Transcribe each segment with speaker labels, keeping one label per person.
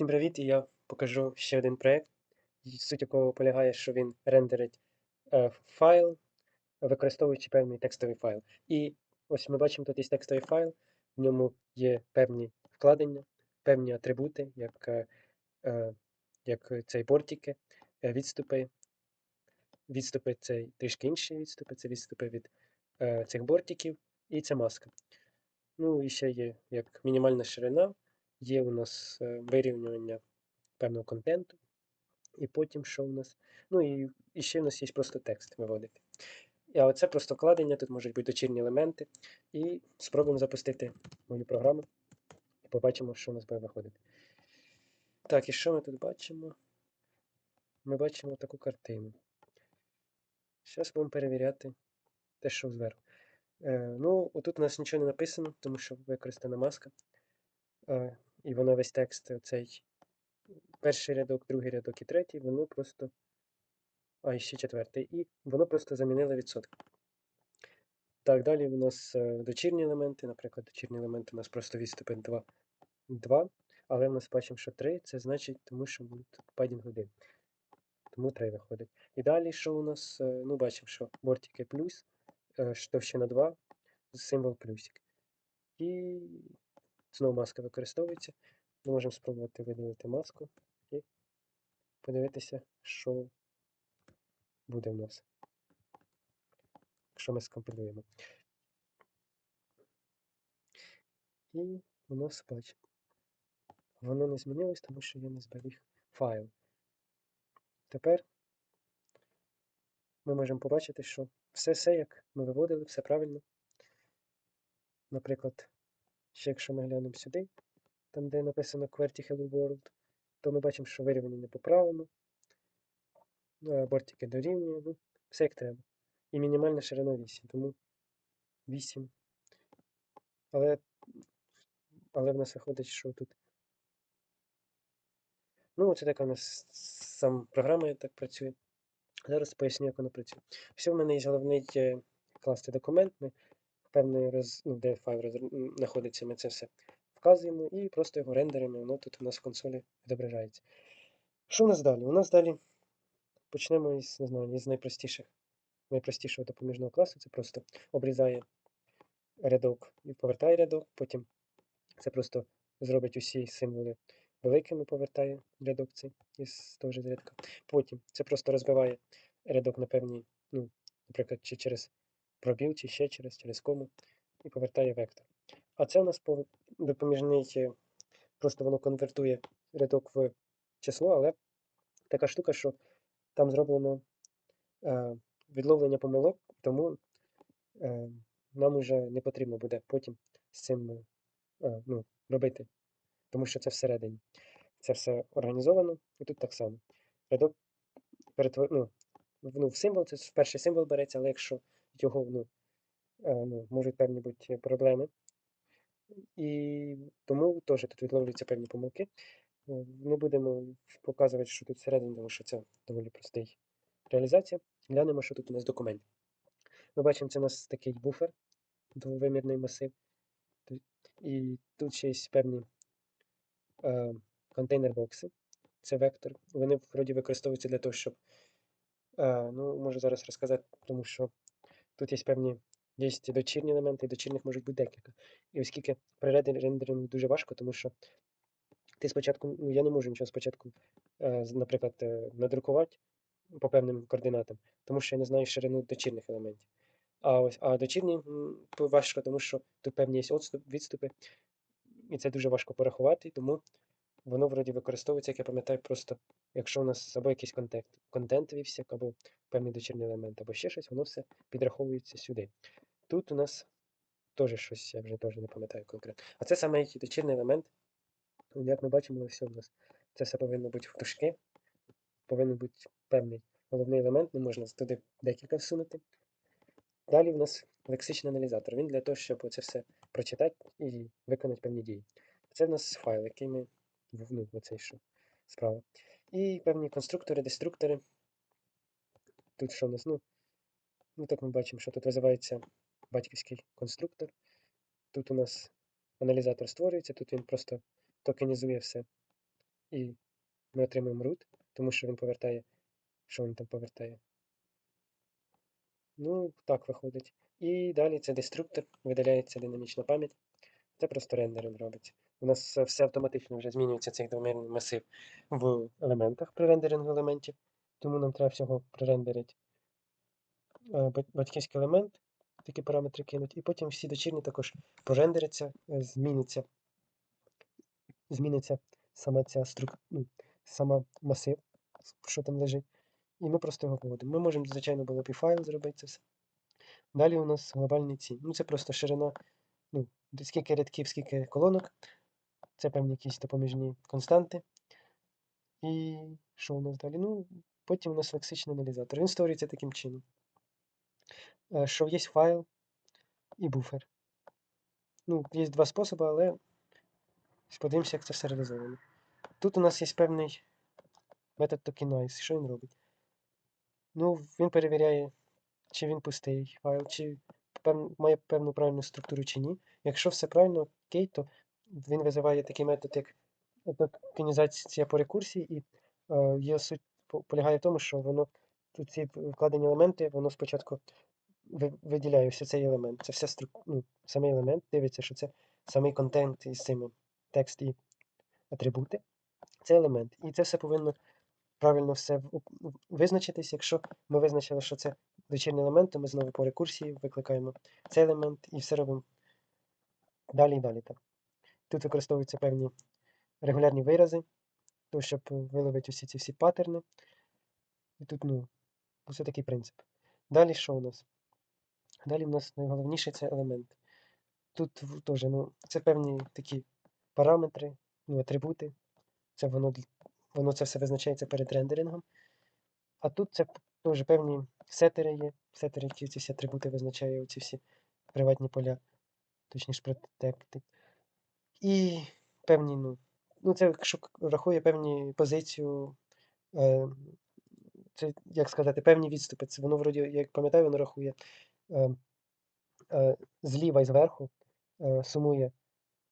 Speaker 1: Всім привіт! І я покажу ще один проєкт, суть якого полягає, що він рендерить е, файл, використовуючи певний текстовий файл. І ось ми бачимо, тут є текстовий файл, в ньому є певні вкладення, певні атрибути, як, е, е, як цей бортики, е, відступи. Відступи це трішки інші відступи, це відступи від е, цих бортиків, і це маска. Ну і ще є як мінімальна ширина. Є у нас е, вирівнювання певного контенту, і потім що у нас. Ну і, і ще в нас є просто текст виводити. А оце просто кладення, тут можуть бути дочірні елементи. І спробуємо запустити мою програму. І побачимо, що у нас буде виходити. Так, і що ми тут бачимо? Ми бачимо таку картину. Зараз будемо перевіряти те, що зверху. Е, ну, отут у нас нічого не написано, тому що використана маска. Е, і воно весь текст, цей перший рядок, другий рядок і третій, воно просто. А, ще четвертий. І воно просто замінило відсотки. Так, далі у нас е, дочірні елементи. Наприклад, дочірні елементи у нас просто відступи 2, 2. Але в нас бачимо, що 3, це значить, тому що тут падінг 1. Тому 3 виходить. І далі, що у нас? Е, ну, бачимо, що бортики плюс, е, товщина 2, символ плюсик. І Знову маска використовується. Ми можемо спробувати видалити маску і подивитися, що буде в нас, якщо ми скомпілюємо. І у нас бачимо. Воно не змінилось, тому що я не зберіг файл. Тепер ми можемо побачити, що все, все як ми виводили, все правильно. Наприклад, Ще якщо ми глянемо сюди, там де написано QWERTY Hello World, то ми бачимо, що вирівняння поправимо. Ну, бортики дорівнює, ну, все як треба. І мінімальна ширина 8, тому 8. Але але в нас виходить, що тут. Ну, це така у нас сам програма так працює. Зараз поясню, як вона працює. Все, в мене є головний класти документ. Ми певний роз... ну, де файл роз... знаходиться, ми це все вказуємо і просто його рендеримо, воно тут у нас в консолі відображається. Що у нас далі? У нас далі почнемо із не знаю, із найпростіших, найпростішого допоміжного класу. Це просто обрізає рядок і повертає рядок, потім це просто зробить усі символи великими, повертає рядок цей із того ж рядка. Потім це просто розбиває рядок на певні, ну, наприклад, чи через пробіл ще через через кому, і повертає вектор. А це у нас допоміжний, просто воно конвертує рядок в число, але така штука, що там зроблено е, відловлення помилок, тому е, нам вже не потрібно буде потім з цим е, ну, робити, тому що це всередині. Це все організовано, і тут так само. Рядок перетвор... ну, ну, в символ, це перший символ береться, але якщо його ну, е, ну, можуть певні бути проблеми. І тому теж тут відловлюються певні помилки. Не будемо показувати, що тут всередині, тому що це доволі простий реалізація. Глянемо, що тут у нас документ. Ми бачимо, це у нас такий буфер, двовимірний масив. І тут ще є певні е, контейнер-бокси. Це вектор. Вони вроді використовуються для того, щоб. Е, ну, можу зараз розказати, тому що Тут є певні є дочірні елементи, і дочірних можуть бути декілька. І оскільки при рендерингу дуже важко, тому що ти спочатку, ну я не можу нічого спочатку, е, наприклад, е, надрукувати по певним координатам, тому що я не знаю ширину дочірних елементів. А ось а дочірні важко, тому що тут певні є відступи, і це дуже важко порахувати, тому воно вроді використовується, як я пам'ятаю, просто якщо у нас або якийсь контент, контент вівся, або певний дочірній елемент, або ще щось, воно все підраховується сюди. Тут у нас теж щось, я вже теж не пам'ятаю конкретно. А це саме який дочірній елемент. Як ми бачимо, все у нас це все повинно бути в дужки. Повинен бути певний головний елемент, не можна туди декілька всунути. Далі у нас лексичний аналізатор. Він для того, щоб це все прочитати і виконати певні дії. Це в нас файл, який ми ну, оцей що справа. І певні конструктори, деструктори. Тут що у нас? Ну, ну так ми бачимо, що тут визивається батьківський конструктор. Тут у нас аналізатор створюється, тут він просто токенізує все. і ми отримуємо root, тому що він повертає. Що він там повертає? Ну, так виходить. І далі це деструктор, видаляється динамічна пам'ять. Це просто рендеринг робиться. У нас все автоматично вже змінюється цей двомірний масив в елементах при рендерингу елементів, тому нам треба всього прорендерити е, батьківський елемент, такі параметри кинуть, і потім всі дочірні також прорендеряться, е, зміниться, зміниться сама ця струк... ну, сама масив, що там лежить. І ми просто його виводимо. Ми можемо, звичайно, було б і файл зробити це все. Далі у нас глобальні ці. Ну, це просто ширина, ну, скільки рядків, скільки колонок. Це певні якісь допоміжні константи. І що у нас далі? Ну, потім у нас лексичний аналізатор. Він створюється таким чином. Е, що є файл і буфер. Ну, є два способи, але подивимося, як це все реалізовано. Тут у нас є певний метод tokenize. Що він робить? Ну, він перевіряє, чи він пустий файл, чи пев... має певну правильну структуру чи ні. Якщо все правильно, окей, то він визиває такий метод, як токенізація по рекурсії, і е, суть полягає в тому, що воно тут ці вкладені елементи, воно спочатку виділяє ось цей елемент. Це все струк... ну, самий елемент, дивиться, що це самий контент із цими текст і атрибути. Це елемент. І це все повинно правильно все визначитись. Якщо ми визначили, що це дочірній елемент, то ми знову по рекурсії викликаємо цей елемент і все робимо далі і далі. так. Тут використовуються певні регулярні вирази, то, щоб виловити усі ці всі паттерни. І тут, ну, ось такий принцип. Далі що у нас? Далі у нас найголовніше це елемент. Тут теж ну, це певні такі параметри, ну, атрибути. Це воно воно це все визначається перед рендерингом. А тут це теж певні сетери є. Сетери, які ці всі атрибути визначає оці всі приватні поля, точніше протекти. І певні, ну, ну це якщо рахує певні позицію, е, це, як сказати, певні відступи. Це воно, вроді, як пам'ятаю, воно рахує е, е, зліва і зверху, е, сумує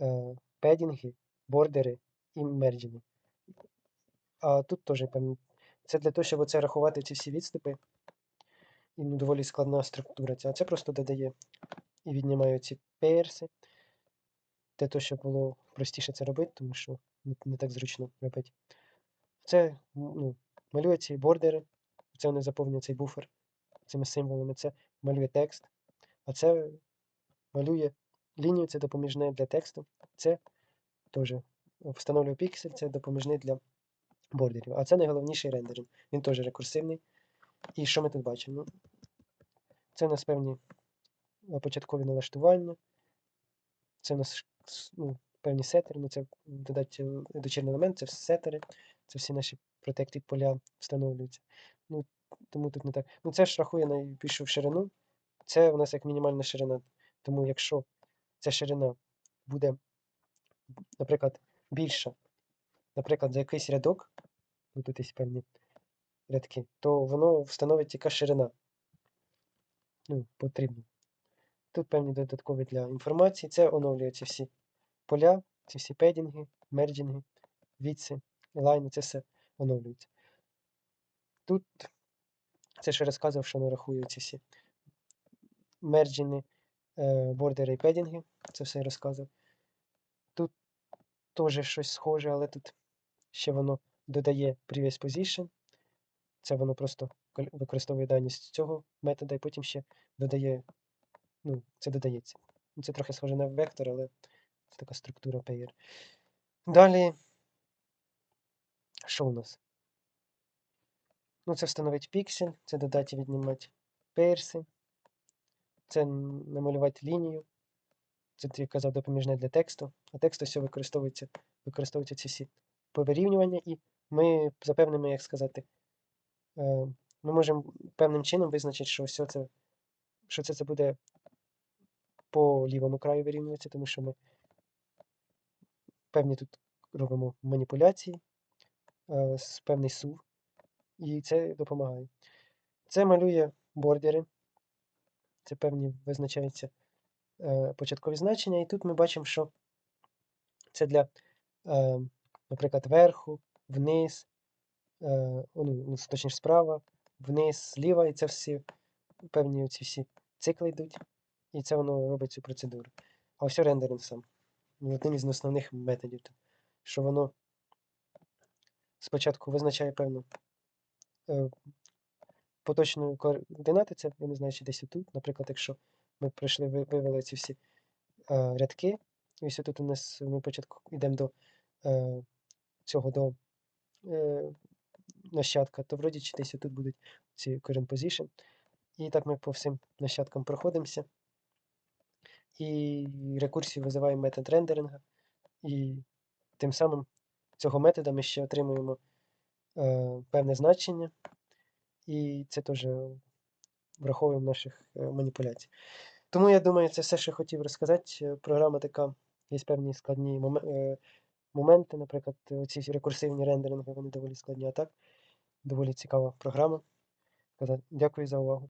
Speaker 1: е, педінги, бордери і мерджини. А тут теж певні. Це для того, щоб оце рахувати ці всі відступи. І ну, доволі складна структура. А це просто додає і віднімає ці перси. Для того, щоб було простіше це робити, тому що не, так зручно робити. Це ну, малює ці бордери, це вони заповнює цей буфер цими символами. Це малює текст, а це малює лінію, це допоміжне для тексту. Це теж встановлює піксель, це допоміжний для бордерів. А це найголовніший рендеринг. Він теж рекурсивний. І що ми тут бачимо? Це у нас певні початкові налаштування. Це у нас ну, певні сетери, ну це додати дочірний елемент, це сетери, це всі наші протекти поля встановлюються. Ну, Тому тут не так. Ну це ж рахує найбільшу ширину. Це у нас як мінімальна ширина. Тому якщо ця ширина буде, наприклад, більша, наприклад, за якийсь рядок, ну тут є певні рядки, то воно встановить яка ширина. Ну, потрібно. Тут певні додаткові для інформації. Це оновлюються всі поля, ці всі педінги, мерджинги, віці, лайни, це все оновлюється. Тут це ще розказував, що не рахуються всі мерджини, е, бордери і педінги. Це все я розказував. Тут теж щось схоже, але тут ще воно додає previous position. Це воно просто використовує дані з цього метода, і потім ще додає, ну, це додається. Це трохи схоже на вектор, але це така структура pair. Далі, що у нас? Ну, це встановить піксель, це додати віднімати перси, це намалювати лінію. Це ти казав допоміжне для тексту, а текст все використовується, використовуються ці всі повирівнювання, і ми за певними, як сказати, е, ми можемо певним чином визначити, що все це що це буде по лівому краю вирівнюватися, тому що ми певні тут робимо маніпуляції, е, певний сув, і це допомагає. Це малює бордери, це певні визначаються е, початкові значення, і тут ми бачимо, що це для наприклад, вверху, вниз, е, ну, ну, точніше справа, вниз, зліва, і це всі певні оці всі цикли йдуть, і це воно робить цю процедуру. А ось рендеринг сам. Одним із основних методів, що воно спочатку визначає певну е, поточну координати, це я не знаю, чи десь тут. Наприклад, якщо ми прийшли, вивели ці всі е, рядки, і ось тут у нас ми спочатку йдемо до е, цього до е, нащадка, то вроді чи десь тут будуть ці current position. І так ми по всім нащадкам проходимося. І рекурсію визиваємо метод рендеринга. І тим самим цього метода ми ще отримуємо е, певне значення. І це теж враховуємо наших е, маніпуляцій. Тому я думаю, це все, що хотів розказати. Е, Програма така, є певні складні моме- е, моменти, наприклад, ці рекурсивні рендеринги, вони доволі складні, а так доволі цікава програма. Дякую за увагу.